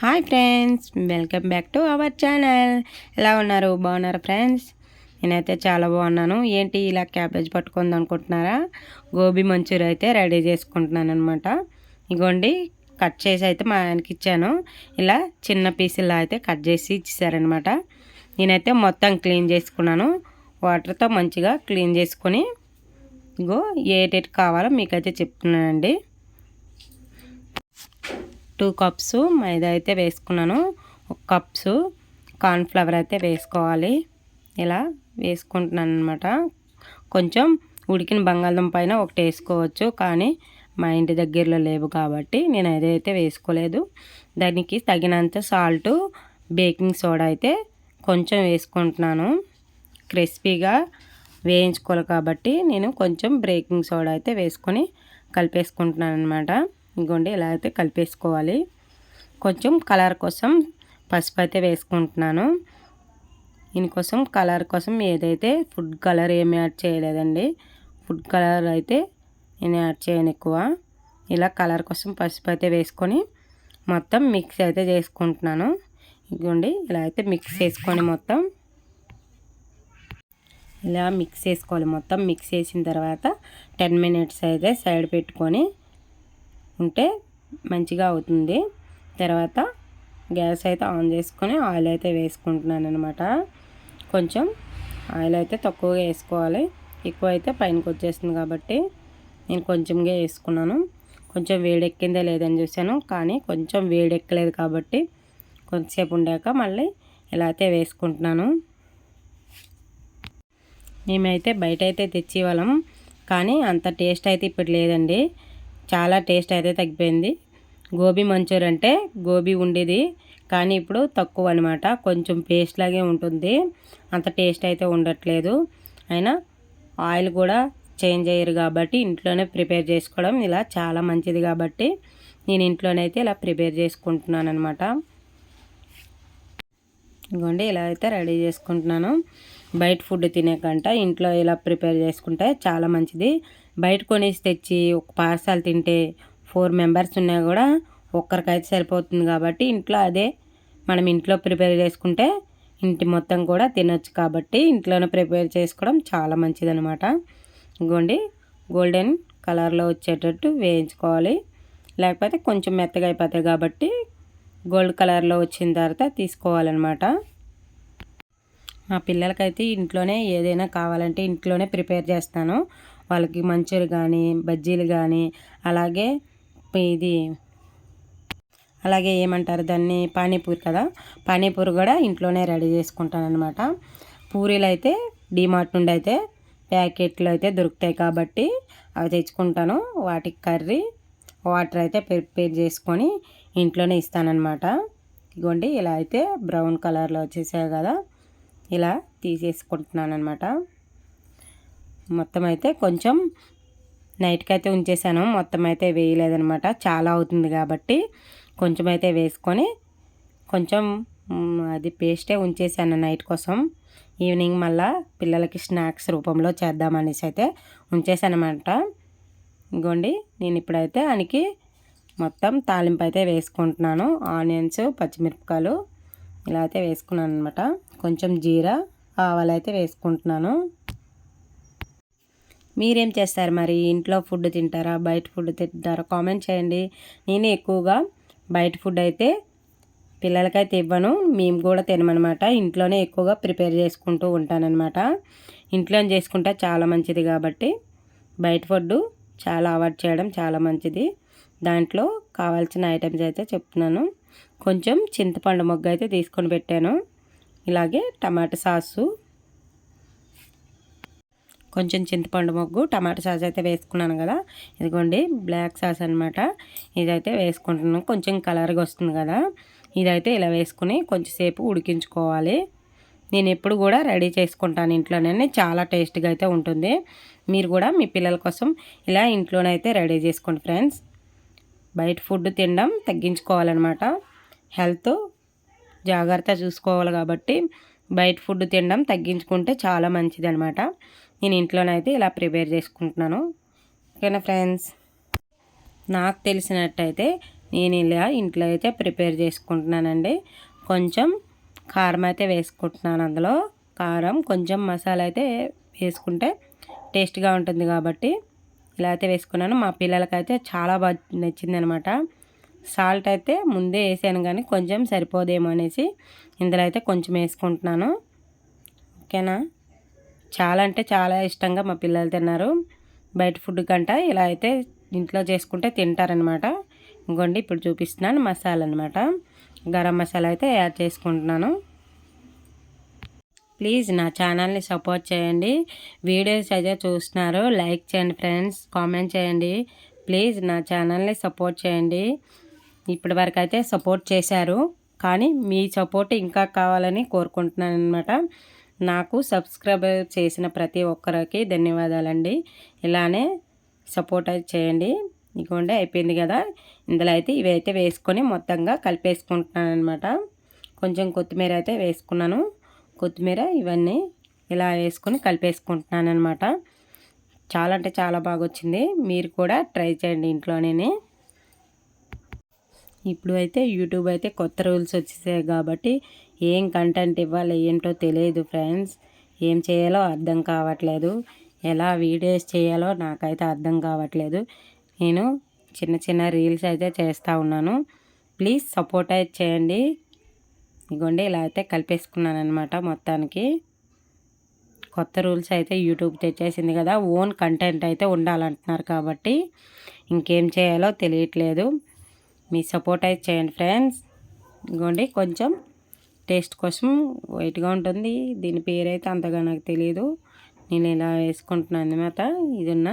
Hi friends welcome back to our channel. ఎలా ఉన్నారు? బాగున్నారు ఫ్రెండ్స్? నేనైతే చాలా బాగున్నాను. ఏంటి ఇలా క్యాబేజ్ పట్టుకుంది అనుకుంటున్నారా? గోబీ మంచూరి అయితే రెడీ చేసుకుంటున్నాను అనమాట ఇగోండి కట్ చేసి అయితే మా ఆయనకి ఇచ్చాను. ఇలా చిన్న పీసులా అయితే కట్ చేసి ఇచ్చేసారనమాట నేనైతే మొత్తం క్లీన్ చేసుకున్నాను. వాటర్తో మంచిగా క్లీన్ చేసుకొని ఇగో ఏటేటి కావాలో మీకైతే చెప్తున్నానండి. టూ కప్స్ మైదా అయితే వేసుకున్నాను. ఒక కప్స్ కార్న్ఫ్లవర్ అయితే వేసుకోవాలి. ఇలా వేసుకుంటున్నాను అనమాట కొంచెం ఉడికిన బంగాళదుంప పైన ఒకటి వేసుకోవచ్చు. కానీ మా ఇంటి దగ్గరలో లేవు కాబట్టి నేను అదైతే వేసుకోలేదు. దానికి తగినంత సాల్ట్ బేకింగ్ సోడా అయితే కొంచెం వేసుకుంటున్నాను. క్రిస్పీగా వేయించుకోవాలి కాబట్టి నేను కొంచెం బేకింగ్ సోడా అయితే వేసుకొని కలిపేసుకుంటున్నాను అనమాట ఇంకోండి ఇలా అయితే కలిపేసుకోవాలి. కొంచెం కలర్ కోసం పసుపు అయితే వేసుకుంటున్నాను. దీనికోసం కలర్ కోసం ఏదైతే ఫుడ్ కలర్ ఏమి యాడ్ చేయలేదండి. ఫుడ్ కలర్ అయితే నేను యాడ్ చేయను ఎక్కువ. ఇలా కలర్ కోసం పసుపు అయితే వేసుకొని మొత్తం మిక్స్ అయితే చేసుకుంటున్నాను. ఇదిగోండి ఇలా అయితే మిక్స్ చేసుకొని మొత్తం ఇలా మిక్స్ చేసుకోవాలి. మొత్తం మిక్స్ చేసిన తర్వాత టెన్ మినిట్స్ అయితే సైడ్ పెట్టుకొని ఉంటే మంచిగా అవుతుంది. తర్వాత గ్యాస్ అయితే ఆన్ చేసుకొని ఆయిల్ అయితే వేసుకుంటున్నాను అనమాట కొంచెం ఆయిల్ అయితే తక్కువగా వేసుకోవాలి. ఎక్కువ అయితే పైనకి వచ్చేస్తుంది కాబట్టి నేను కొంచెంగా వేసుకున్నాను. కొంచెం వేడెక్కిందే లేదని చూశాను కానీ కొంచెం వేడెక్కలేదు కాబట్టి కొంతసేపు ఉండాక మళ్ళీ ఇలా అయితే వేసుకుంటున్నాను. మేమైతే బయట అయితే తెచ్చేవాళ్ళం కానీ అంత టేస్ట్ అయితే ఇప్పుడు లేదండి. చాలా టేస్ట్ అయితే తగ్గిపోయింది. గోబీ మంచూర్ అంటే గోబీ ఉండేది కానీ ఇప్పుడు తక్కువ అనమాట కొంచెం పేస్ట్ లాగే ఉంటుంది. అంత టేస్ట్ అయితే ఉండట్లేదు. అయినా ఆయిల్ కూడా చేంజ్ అయ్యారు కాబట్టి ఇంట్లోనే ప్రిపేర్ చేసుకోవడం ఇలా చాలా మంచిది కాబట్టి నేను ఇంట్లోనైతే ఇలా ప్రిపేర్ చేసుకుంటున్నాను అనమాట ఇదిగోండి ఇలా అయితే రెడీ చేసుకుంటున్నాను. బయట ఫుడ్ తినే కంట ఇంట్లో ఇలా ప్రిపేర్ చేసుకుంటే చాలా మంచిది. బయట కొనేసి తెచ్చి ఒక పార్సల్ తింటే ఫోర్ మెంబర్స్ ఉన్నా కూడా ఒక్కరికైతే సరిపోతుంది కాబట్టి ఇంట్లో అదే మనం ఇంట్లో ప్రిపేర్ చేసుకుంటే ఇంటి మొత్తం కూడా తినొచ్చు కాబట్టి ఇంట్లోనే ప్రిపేర్ చేసుకోవడం చాలా మంచిదనమాట ఇంకోండి గోల్డెన్ కలర్లో వచ్చేటట్టు వేయించుకోవాలి. లేకపోతే కొంచెం మెత్తగా అయిపోతాయి కాబట్టి గోల్డ్ కలర్లో వచ్చిన తర్వాత తీసుకోవాలన్నమాట. మా పిల్లలకైతే ఇంట్లోనే ఏదైనా కావాలంటే ఇంట్లోనే ప్రిపేర్ చేస్తాను. వాళ్ళకి మంచూరి కానీ బజ్జీలు కానీ అలాగే ఇది అలాగే ఏమంటారు దాన్ని? పానీపూరి కదా? పానీపూరి కూడా ఇంట్లోనే రెడీ చేసుకుంటాను అనమాట పూరీలు అయితే డీమార్ట్ నుండి అయితే ప్యాకెట్లు అయితే దొరుకుతాయి కాబట్టి అవి తెచ్చుకుంటాను. వాటికి కర్రీ వాటర్ అయితే ప్రిపేర్ చేసుకొని ఇంట్లోనే ఇస్తానన్నమాట. ఇదిగోండి ఇలా అయితే బ్రౌన్ కలర్లో వచ్చేసాయి కదా? ఇలా తీసేసుకుంటున్నాను అనమాట మొత్తం అయితే కొంచెం నైట్కి అయితే ఉంచేసాను. మొత్తం అయితే వేయలేదనమాట చాలా అవుతుంది కాబట్టి కొంచెం అయితే వేసుకొని కొంచెం అది పేస్టే ఉంచేసాను నైట్ కోసం. ఈవినింగ్ మళ్ళా పిల్లలకి స్నాక్స్ రూపంలో చేద్దామనేసి అయితే ఉంచేసానమాట ఇంకోండి నేను ఇప్పుడైతే ఆయనకి మొత్తం తాలింపు అయితే వేసుకుంటున్నాను. ఆనియన్స్ పచ్చిమిరపకాయలు ఇలా అయితే వేసుకున్నాను అనమాట కొంచెం జీరా ఆవాలు అయితే వేసుకుంటున్నాను. మీరేం చేస్తారు మరి? ఇంట్లో ఫుడ్ తింటారా? బయట ఫుడ్ తింటారా? కామెంట్ చేయండి. నేను ఎక్కువగా బయట ఫుడ్ అయితే పిల్లలకైతే ఇవ్వను. మేము కూడా తినమనమాట. ఇంట్లోనే ఎక్కువగా ప్రిపేర్ చేసుకుంటూ ఉంటానన్నమాట ఇంట్లో చేసుకుంటే చాలా మంచిది కాబట్టి బయట ఫుడ్ చాలా అవాయిడ్ చేయడం చాలా మంచిది. దాంట్లో కావాల్సిన ఐటమ్స్ అయితే చెప్తున్నాను. కొంచెం చింతపండు మొగ్గ అయితే తీసుకొని పెట్టాను. ఇలాగే టమాటా సాసు కొంచెం చింతపండు మొగ్గు టమాటా సాస్ అయితే వేసుకున్నాను కదా. ఇదిగోండి బ్లాక్ సాస్ అనమాట ఇదైతే వేసుకుంటున్నాను. కొంచెం కలర్గా వస్తుంది కదా. ఇదైతే ఇలా వేసుకుని కొంచెంసేపు ఉడికించుకోవాలి. నేను ఎప్పుడు కూడా రెడీ చేసుకుంటాను ఇంట్లోనే. చాలా టేస్ట్గా అయితే ఉంటుంది. మీరు కూడా మీ పిల్లల కోసం ఇలా ఇంట్లోనైతే రెడీ చేసుకోండి ఫ్రెండ్స్. బయట ఫుడ్ తినడం తగ్గించుకోవాలన్నమాట. హెల్త్ జాగ్రత్త చూసుకోవాలి కాబట్టి బయట ఫుడ్ తినడం తగ్గించుకుంటే చాలా మంచిది అనమాట నేను ఇంట్లోనైతే ఇలా ప్రిపేర్ చేసుకుంటున్నాను. ఓకేనా ఫ్రెండ్స్? నాకు తెలిసినట్టయితే నేను ఇలా ఇంట్లో అయితే ప్రిపేర్ చేసుకుంటున్నానండి. కొంచెం కారం అయితే వేసుకుంటున్నాను అందులో. కారం కొంచెం మసాలా అయితే వేసుకుంటే టేస్ట్గా ఉంటుంది కాబట్టి ఇలా అయితే వేసుకున్నాను. మా పిల్లలకైతే చాలా బాగా నచ్చింది అనమాట సాల్ట్ అయితే ముందే వేసాను కానీ కొంచెం సరిపోదేమో అనేసి ఇందులో అయితే కొంచెం వేసుకుంటున్నాను. ఓకేనా? చాలా అంటే చాలా ఇష్టంగా మా పిల్లలు తిన్నారు. బయట ఫుడ్ కంట ఇలా అయితే ఇంట్లో చేసుకుంటే తింటారనమాట. ఇంకోండి ఇప్పుడు చూపిస్తున్నాను మసాలా అనమాట గరం మసాలా అయితే యాడ్ చేసుకుంటున్నాను. ప్లీజ్ నా ఛానల్ని సపోర్ట్ చేయండి. వీడియోస్ అయితే చూస్తున్నారు. లైక్ చేయండి ఫ్రెండ్స్ కామెంట్ చేయండి. ప్లీజ్ నా ఛానల్ని సపోర్ట్ చేయండి. ఇప్పటి వరకు అయితే సపోర్ట్ చేశారు. కానీ మీ సపోర్ట్ ఇంకా కావాలని కోరుకుంటున్నాను అనమాట నాకు సబ్స్క్రైబ్ చేసిన ప్రతి ఒక్కరికి ధన్యవాదాలండి. ఇలానే సపోర్ట్ అయితే చేయండి. ఇదిగోండి అయిపోయింది కదా. ఇందులో అయితే ఇవైతే వేసుకొని మొత్తంగా కలిపేసుకుంటున్నాను అనమాట కొంచెం కొత్తిమీర అయితే వేసుకున్నాను. కొత్తిమీర ఇవన్నీ ఇలా వేసుకొని కలిపేసుకుంటున్నాను అనమాట చాలా అంటే చాలా బాగా వచ్చింది మీరు కూడా ట్రై చేయండి ఇంట్లోనే ఇప్పుడు అయితే యూట్యూబ్ అయితే కొత్త రూల్స్ వచ్చేసాయి కాబట్టి ఏం కంటెంట్ ఇవ్వాలి ఏంటో తెలియదు ఫ్రెండ్స్ ఏం చేయాలో అర్థం కావట్లేదు. ఎలా వీడియోస్ చేయాలో నాకైతే అర్థం కావట్లేదు. నేను చిన్న చిన్న రీల్స్ అయితే చేస్తూ ఉన్నాను. ప్లీజ్ సపోర్ట్ అయితే చేయండి. ఇగోండి ఇలా అయితే కలిపేసుకున్నాను అనమాట మొత్తానికి. కొత్త రూల్స్ అయితే యూట్యూబ్ తెచ్చేసింది కదా ఓన్ కంటెంట్ అయితే ఉండాలంటున్నారు కాబట్టి ఇంకేం చేయాలో తెలియట్లేదు. మీ సపోర్ట్ అయితే చేయండి ఫ్రెండ్స్. ఇంకోండి కొంచెం టేస్ట్ కోసం వైట్గా ఉంటుంది. దీని పేరు అయితే అంతగా నాకు తెలియదు నేను ఇలా వేసుకుంటున్నాను అనమాట ఇది ఉన్న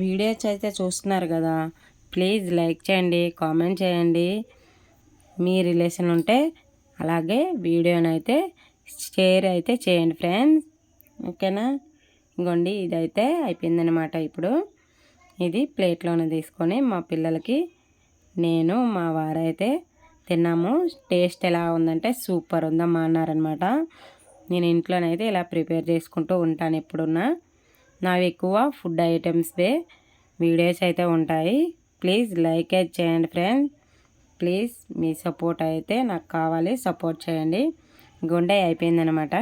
వీడియోస్ అయితే చూస్తున్నారు కదా. ప్లీజ్ లైక్ చేయండి కామెంట్ చేయండి. మీ రిలేషన్ ఉంటే అలాగే వీడియోని అయితే షేర్ అయితే చేయండి ఫ్రెండ్స్. ఓకేనా? ఇంకోండి ఇదైతే అయిపోయిందనమాట ఇప్పుడు. ఇది ప్లేట్లోనే తీసుకొని మా పిల్లలకి నేను మా వారైతే తిన్నాము. టేస్ట్ ఎలా ఉందంటే సూపర్ ఉందమ్మా అన్నారనమాట నేను ఇంట్లోనైతే ఇలా ప్రిపేర్ చేసుకుంటూ ఉంటాను ఎప్పుడున్నా నావి ఎక్కువ ఫుడ్ ఐటమ్స్దే వీడియోస్ అయితే ఉంటాయి. ప్లీజ్ లైక్ అయితే చేయండి ఫ్రెండ్స్ ప్లీజ్ మీ సపోర్ట్ అయితే నాకు కావాలి. సపోర్ట్ చేయండి. గుండె అయిపోయిందనమాట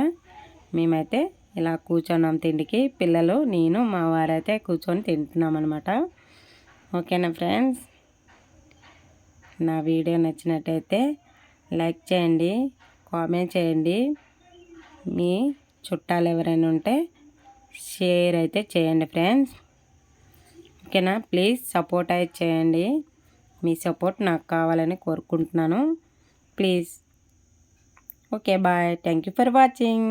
మేమైతే ఇలా కూర్చున్నాం తిండికి. పిల్లలు నేను మా వారైతే కూర్చొని తింటున్నాం అనమాట ఓకేనా ఫ్రెండ్స్? నా వీడియో నచ్చినట్టయితే లైక్ చేయండి కామెంట్ చేయండి. మీ చుట్టాలు ఎవరైనా ఉంటే షేర్ అయితే చేయండి ఫ్రెండ్స్. ఓకేనా? ప్లీజ్ సపోర్ట్ అయితే చేయండి. మీ సపోర్ట్ నాకు కావాలని కోరుకుంటున్నాను. Please. Okay bye. Thank you for watching.